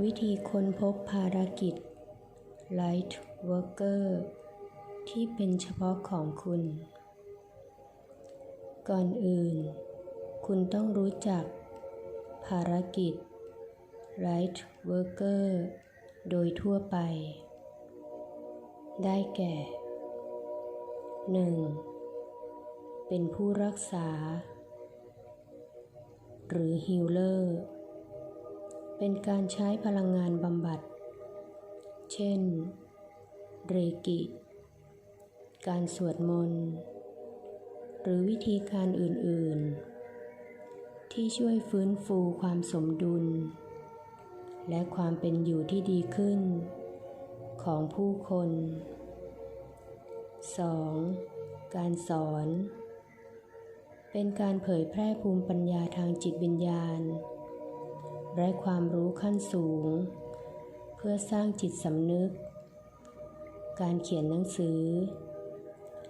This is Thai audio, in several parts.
วิธีค้นพบภารกิจ Light Worker ที่เป็นเฉพาะของคุณ ก่อนอื่น คุณต้องรู้จัก ภารกิจ Light Worker โดยทั่วไป ได้แก่ 1. เป็นผู้รักษา หรือฮีลเลอร์ เป็นการใช้พลังงานบำบัด เช่น เรกิ การสวดมนต์ หรือวิธีการอื่นๆ ที่ช่วยฟื้นฟูความสมดุล และความเป็นอยู่ที่ดีขึ้น ของผู้คน 2. การสอน เป็นการเผยแพร่ภูมิปัญญาทางจิตวิญญาณ และความรู้ขั้นสูง เพื่อสร้างจิตสำนึก การเขียนหนังสือ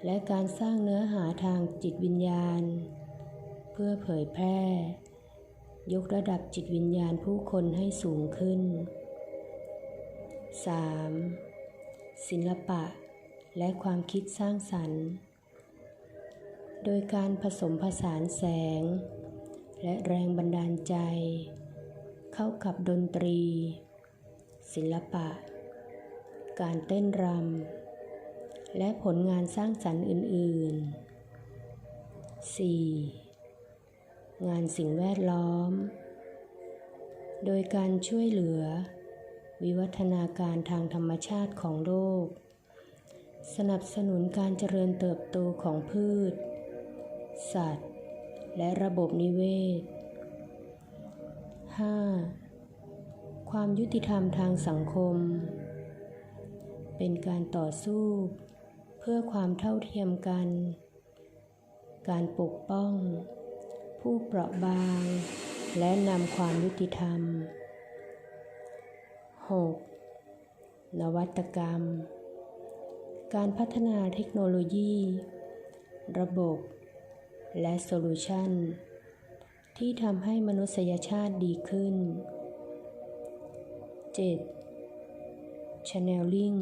และการสร้างเนื้อหาทางจิตวิญญาณ เพื่อเผยแพร่ ยกระดับจิตวิญญาณผู้คนให้สูงขึ้น 3. ศิลปะ และความคิดสร้างสรรค์ โดยการผสมผสานแสง และแรงบันดาลใจ เข้ากับดนตรี ศิลปะ การเต้นรำ และผลงานสร้างสรรค์อื่น ๆ 4. งานสิ่งแวดล้อม โดยการช่วยเหลือ วิวัฒนาการทางธรรมชาติของโลก สนับสนุนการเจริญเติบโตของพืช สัตว์ และระบบนิเวศ 5. ความยุติธรรมทางสังคม เป็นการต่อสู้ เพื่อความเท่าเทียมกัน การปกป้อง ผู้เปราะบาง และนำความยุติธรรม 6. นวัตกรรม การพัฒนาเทคโนโลยี ระบบ และโซลูชัน ที่ทำให้มนุษยชาติดีขึ้น 7. Channeling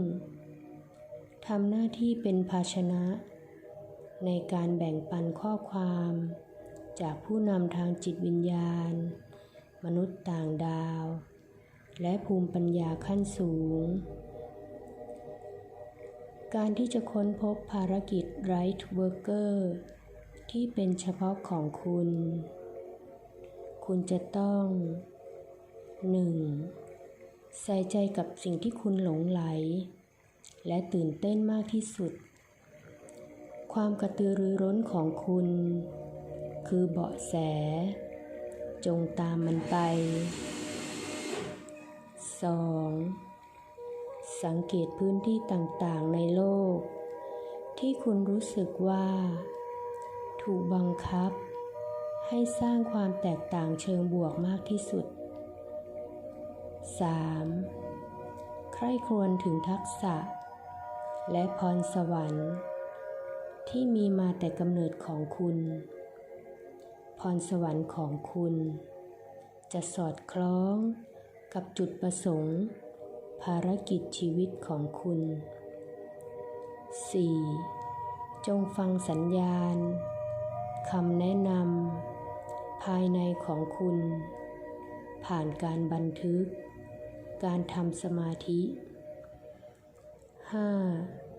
ทำหน้าที่เป็นภาชนะ ในการแบ่งปันข้อความ จากผู้นำทางจิตวิญญาณ มนุษย์ต่างดาว และภูมิปัญญาขั้นสูง การที่จะค้นพบภารกิจ Right Worker ที่เป็นเฉพาะของคุณ คุณจะต้อง 1. ใส่ใจกับสิ่งที่คุณหลงไหล และตื่นเต้นมากที่สุด ความกระตือรือร้นของคุณ คือเบาะแส จงตามมันไป 2. สังเกตพื้นที่ต่างๆในโลก ที่คุณรู้สึกว่า ถูกบังคับ ให้สร้างความแตกต่างเชิงบวกมากที่สุด 3. ใคร่ครวญถึงทักษะ และพรสวรรค์ ที่มีมาแต่กำเนิดของคุณ พรสวรรค์ของคุณ จะสอดคล้องกับจุดประสงค์ ภารกิจชีวิตของคุณ 4. จงฟังสัญญาณคำแนะนำ ภายในของคุณ ผ่านการบันทึก การทำสมาธิ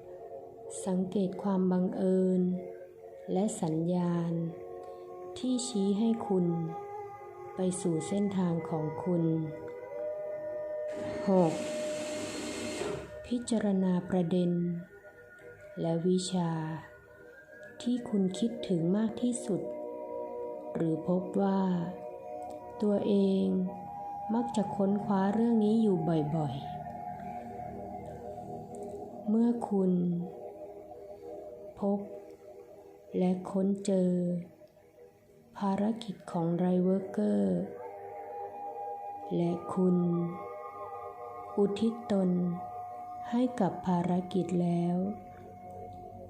5. สังเกตความบังเอิญ และสัญญาณ ที่ชี้ให้คุณ ไปสู่เส้นทางของคุณ 6. พิจารณาประเด็น และวิชา ที่คุณคิดถึงมากที่สุด หรือพบว่า ตัวเองมักจะค้นคว้าเรื่องนี้อยู่บ่อยๆ เมื่อคุณ พบ และค้นเจอ ภารกิจของไรเวอร์เกอร์ และคุณ อุทิศตนให้กับภารกิจแล้ว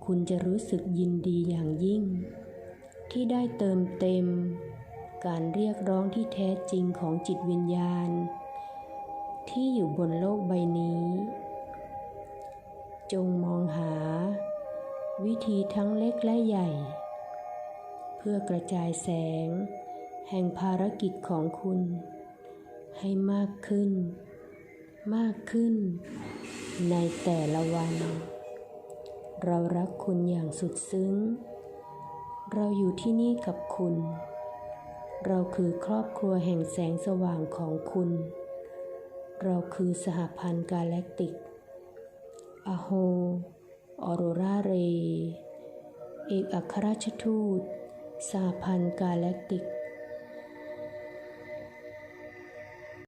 คุณจะรู้สึกยินดีอย่างยิ่ง ที่ได้เติมเต็ม การเรียกร้องที่แท้จริงของจิตวิญญาณ ที่อยู่บนโลกใบนี้ จงมองหา วิธีทั้งเล็กและใหญ่ เพื่อกระจายแสง แห่งภารกิจของคุณ ให้มากขึ้น มากขึ้น ในแต่ละวัน เรารักคุณอย่างสุดซึ้ง เราอยู่ที่นี่กับคุณ เราคือครอบครัวแห่งแสงสว่างของคุณ เราคือสหพันธ์กาแล็กติก อโฮ ออโรราเร เอกอัครราชทูต สหพันธ์กาแล็กติก